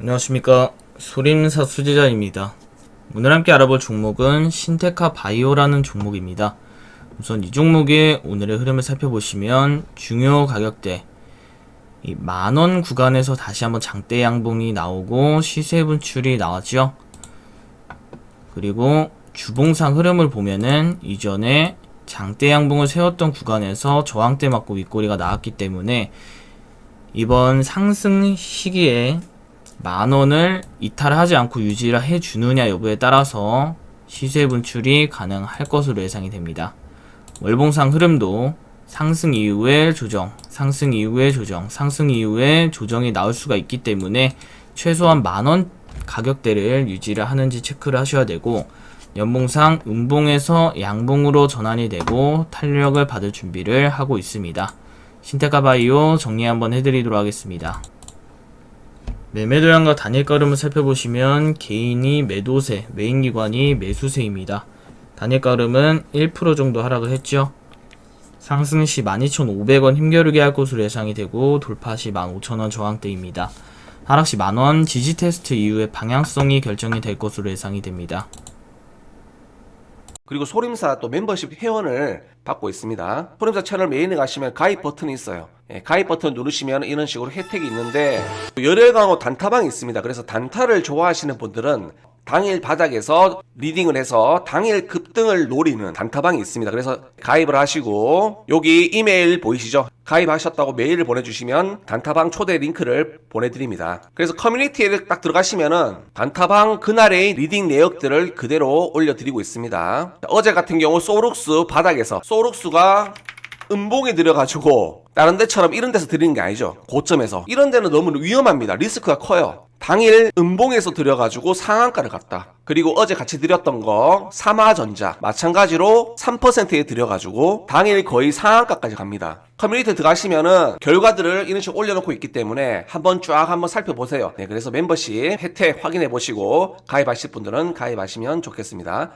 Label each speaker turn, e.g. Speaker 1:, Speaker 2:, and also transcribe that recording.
Speaker 1: 안녕하십니까 소림사 수제자입니다. 오늘 함께 알아볼 종목은 신테카 바이오라는 종목입니다. 우선 이 종목의 오늘의 흐름을 살펴보시면 중요 가격대 이 만원 구간에서 다시 한번 장대 양봉이 나오고 시세 분출이 나왔죠. 그리고 주봉상 흐름을 보면은 이전에 장대 양봉을 세웠던 구간에서 저항대 맞고 윗꼬리가 나왔기 때문에 이번 상승 시기에 만 원을 이탈하지 않고 유지를 해주느냐 여부에 따라서 시세 분출이 가능할 것으로 예상이 됩니다. 월봉상 흐름도 상승 이후에 조정, 상승 이후에 조정, 상승 이후에 조정이 나올 수가 있기 때문에 최소한 만원 가격대를 유지를 하는지 체크를 하셔야 되고 연봉상 음봉에서 양봉으로 전환이 되고 탄력을 받을 준비를 하고 있습니다. 신테카 바이오 정리 한번 해드리도록 하겠습니다. 매매 도량과 단일 가름을 살펴보시면 개인이 매도세, 메인 기관이 매수세입니다. 단일 가름은 1% 정도 하락을 했죠. 상승 시 12,500원 힘겨루게 할 것으로 예상이 되고 돌파 시 15,000원 저항대입니다. 하락 시 만원 지지 테스트 이후에 방향성이 결정이 될 것으로 예상이 됩니다.
Speaker 2: 그리고 소림사 또 멤버십 회원을 받고 있습니다. 소림사 채널 메인에 가시면 가입 버튼이 있어요. 예, 가입 버튼 누르시면 이런 식으로 혜택이 있는데 열혈 강호 단타방이 있습니다. 그래서 단타를 좋아하시는 분들은 당일 바닥에서 리딩을 해서 당일 급등을 노리는 단타방이 있습니다. 그래서 가입을 하시고 여기 이메일 보이시죠? 가입하셨다고 메일을 보내주시면 단타방 초대 링크를 보내드립니다. 그래서 커뮤니티에 딱 들어가시면은 단타방 그날의 리딩 내역들을 그대로 올려드리고 있습니다. 어제 같은 경우 소룩스 바닥에서 소룩스가 음봉에 들여가지고 다른 데처럼 이런 데서 드리는 게 아니죠. 고점에서 이런 데는 너무 위험합니다. 리스크가 커요. 당일 음봉에서 들여가지고 상한가를 갔다. 그리고 어제 같이 드렸던 거 삼화전자 마찬가지로 3%에 들여가지고 당일 거의 상한가까지 갑니다. 커뮤니티 들어가시면은 결과들을 이런 식으로 올려놓고 있기 때문에 한번 쫙 한번 살펴보세요. 네, 그래서 멤버십 혜택 확인해 보시고 가입하실 분들은 가입하시면 좋겠습니다.